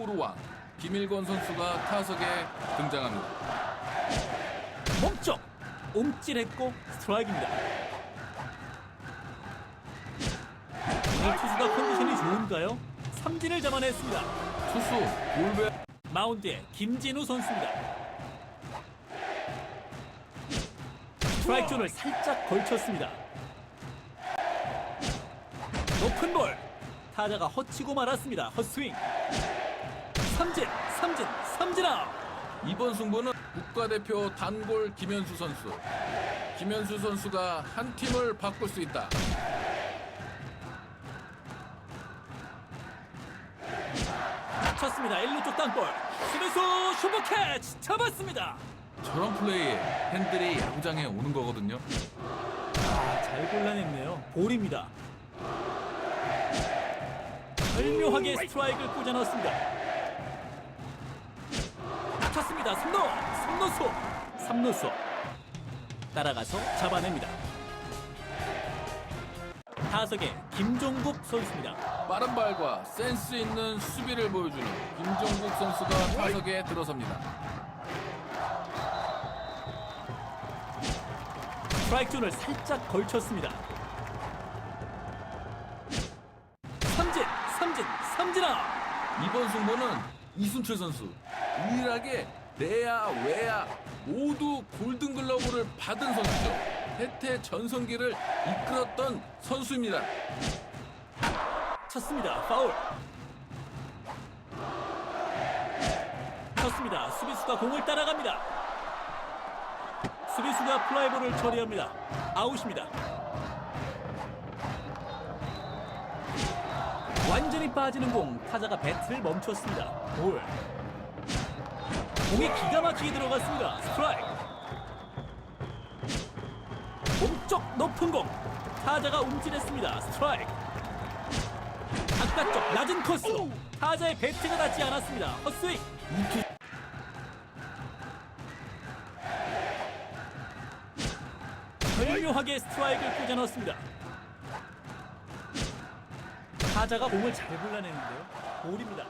포우루왕 김일권 선수가 타석에 등장합니다. 멈쩍 움찔했고 스트라이크입니다. 오늘 투수가 컨디션이 좋은가요? 삼진을 잡아냈습니다. 투수 볼베 마운드에 김진우 선수입니다. 스트라이크 존을 살짝 걸쳤습니다. 높은 볼 타자가 허치고 말았습니다. 헛스윙 삼진 삼진 삼진 아웃 이번 승부는 국가대표 단골 김현수 선수. 김현수 선수가 한 팀을 바꿀 수 있다. 쳤습니다. 1루 쪽 땅볼 수비수 슈퍼 캐치 잡았습니다. 저런 플레이에 팬들이 야구장에 오는 거거든요. 아, 잘 골라냈네요. 볼입니다. 절묘하게 스트라이크를 꽂아 넣었습니다. 쳤습니다. 3루, 3루수, 3루수. 따라가서 잡아냅니다. 타석에 김종국 선수입니다. 빠른 발과 센스 있는 수비를 보여주는 김종국 선수가 타석에 들어섭니다. 스트라이크 존을 살짝 걸쳤습니다. 삼진, 삼진, 삼진 아웃. 이번 승부는 이순철 선수 유일하게 내야 외야 모두 골든글러브를 받은 선수죠. 혜태 전성기를 이끌었던 선수입니다. 쳤습니다. 파울. 쳤습니다. 수비수가 공을 따라갑니다. 수비수가 플라이볼을 처리합니다. 아웃입니다. 완전히 빠지는 공 타자가 배트를 멈췄습니다. 볼. 공이 기가 막히게 들어갔습니다. 스트라이크. 몸쪽 높은 공 타자가 움찔했습니다. 스트라이크. 바깥쪽 낮은 코스로 타자의 배트가 닿지 않았습니다. 헛스윙. 절묘하게 스트라이크를 꽂아 넣었습니다. 타자가 공을 잘 골라내는데요. 볼입니다.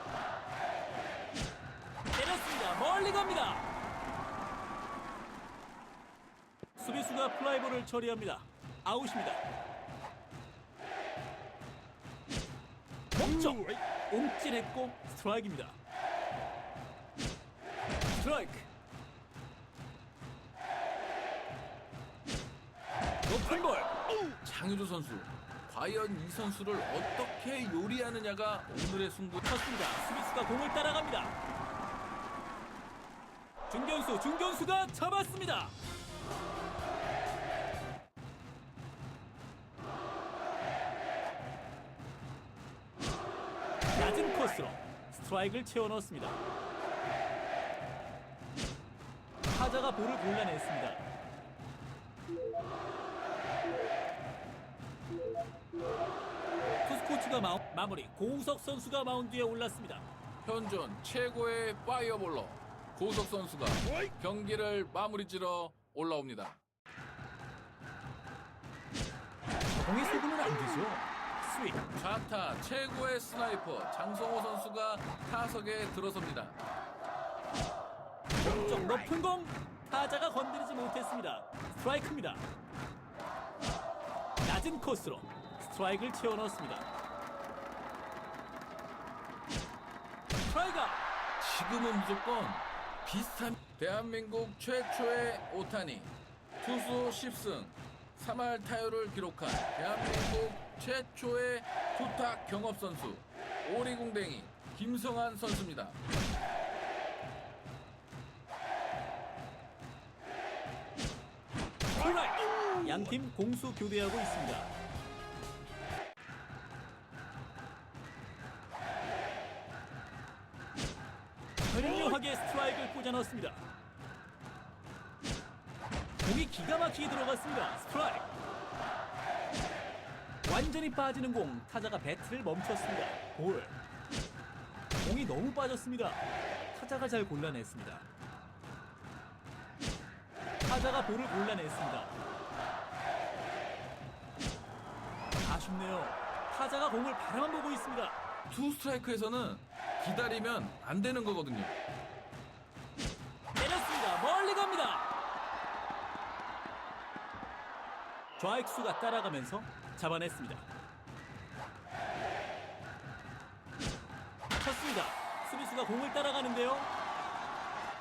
때렸습니다. 멀리 갑니다. 수비수가 플라이볼을 처리합니다. 아웃입니다. 멈춰! 움찔했고 스트라이크입니다. 스트라이크. 높은 볼. 장유주 선수 과연 이 선수를 어떻게 요리하느냐가 오늘의 승부 쳤습니다. 수비수가 공을 따라갑니다. 중견수, 중견수가 잡았습니다. 낮은 코스로 스트라이크를 채워 넣었습니다. 타자가 볼을 골라냈습니다. 코치가 마우, 마무리 고우석 선수가 마운드에 올랐습니다. 현존 최고의 파이어볼러 고석 선수가 경기를 마무리지러 올라옵니다. 공에 속으면 안 되죠. 스윙. 좌타 최고의 스나이퍼 장성호 선수가 타석에 들어섭니다. 좀 높은 공 타자가 건드리지 못했습니다. 스트라이크입니다. 낮은 코스로 스트라이크를 채워 넣었습니다. 스트라이크 지금은 무조건 비슷한 대한민국 최초의 오타니 투수 10승 3할 타율을 기록한 대한민국 최초의 투타 경업 선수 오리궁댕이 김성한 선수입니다. 양팀 공수 교대하고 있습니다. 절묘하게 스트라이크를 꽂아 넣었습니다. 공이 기가 막히게 들어갔습니다. 스트라이크. 완전히 빠지는 공 타자가 배트를 멈췄습니다. 볼. 공이 너무 빠졌습니다. 타자가 잘 골라냈습니다. 타자가 볼을 골라냈습니다. 아쉽네요. 타자가 공을 바라만 보고 있습니다. 투 스트라이크에서는 기다리면 안 되는 거거든요. 때렸습니다. 멀리 갑니다. 좌익수가 따라가면서 잡아냈습니다. 쳤습니다. 수비수가 공을 따라가는데요.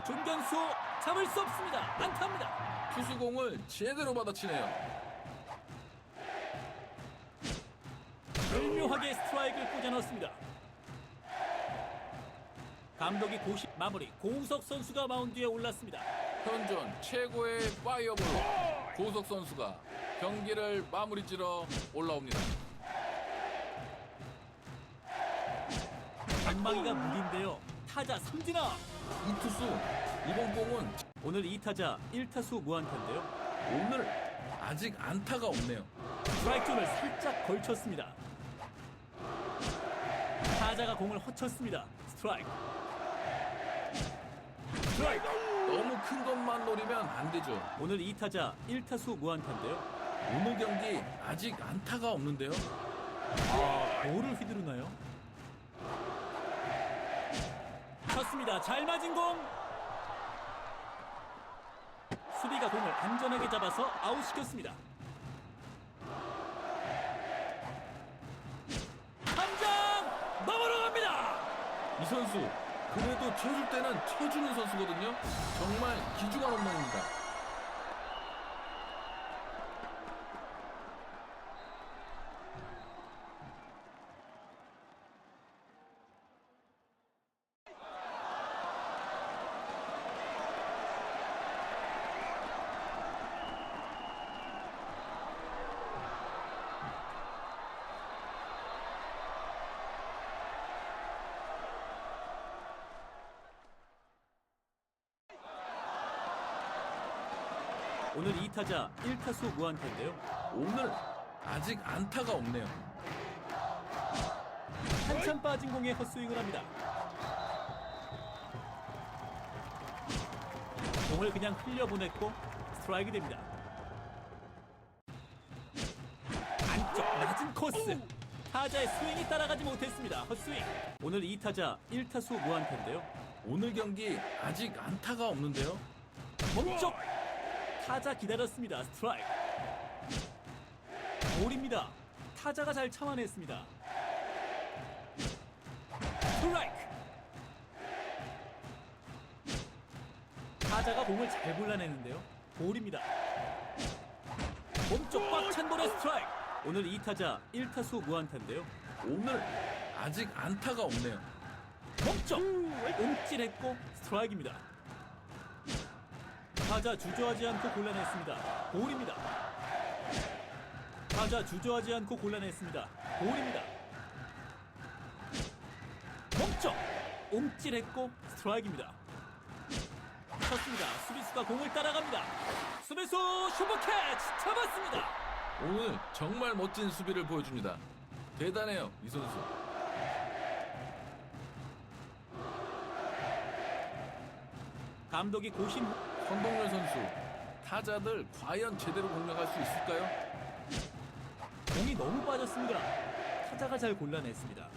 존견수 잡을 수 없습니다. 안타입니다. 투수공을 제대로 받아치네요. 절묘하게 스트라이크를 꽂아 넣었습니다. 감독이 고시 마무리 고우석 선수가 마운드에 올랐습니다. 현존 최고의 파이어볼로 고석 선수가 경기를 마무리 지러 올라옵니다. 전방위가 무기인데요. 타자 삼진아. 이 투수 이번 공은 오늘 2타자 1타수 무안타인데요. 오늘 아직 안타가 없네요. 스트라이크 존을 살짝 걸쳤습니다. 타자가 공을 허쳤습니다. 스트라이크. 스트라이크. 너무 큰 것만 노리면 안 되죠. 오늘 2타자 1타수 무안타인데요. 오늘 경기 아직 안타가 없는데요. 아, 볼을 휘두르나요? 쳤습니다. 잘 맞은 공. 수비가 공을 안전하게 잡아서 아웃시켰습니다. 한장 넘어갑니다. 이 선수 그래도 쳐줄 때는 쳐주는 선수거든요. 정말 기중한 홈런입니다. 오늘 2타자 1타수 무안타인데요. 오늘 아직 안타가 없네요. 한참 빠진 공에 헛스윙을 합니다. 공을 그냥 흘려보냈고 스트라이크 됩니다. 안쪽 낮은 코스. 타자의 스윙이 따라가지 못했습니다. 헛스윙. 오늘 2타자 1타수 무안타인데요. 오늘 경기 아직 안타가 없는데요. 몸쪽 타자 기다렸습니다. 스트라이크. 볼입니다. 타자가 잘 참아냈습니다. 스트라이크. 타자가 공을 잘 골라내는데요. 볼입니다. 몸쪽 꽉 찬 볼의 스트라이크. 오늘 2타자 1타수 무안타인데요. 오늘 아직 안타가 없네요. 몸쪽 움찔했고 스트라이크입니다. 타자 주저하지 않고 골라냈습니다. 볼입니다. 타자 주저하지 않고 골라냈습니다. 볼입니다. 몸쪽 움찔했고 스트라이크입니다. 쳤습니다. 수비수가 공을 따라갑니다. 수비수 슈퍼캐치 잡았습니다. 오늘 정말 멋진 수비를 보여줍니다. 대단해요, 이 선수. 감독이 고심 선동열 선수. 타자들 과연 제대로 공략할 수 있을까요? 공이 너무 빠졌습니다. 타자가 잘 골라냈습니다.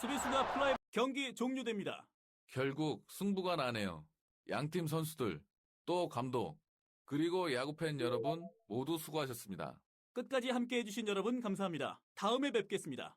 수비수가 플라이 경기 종료됩니다. 결국 승부가 나네요. 양팀 선수들, 또 감독, 그리고 야구팬 여러분 모두 수고하셨습니다. 끝까지 함께 해 주신 여러분 감사합니다. 다음에 뵙겠습니다.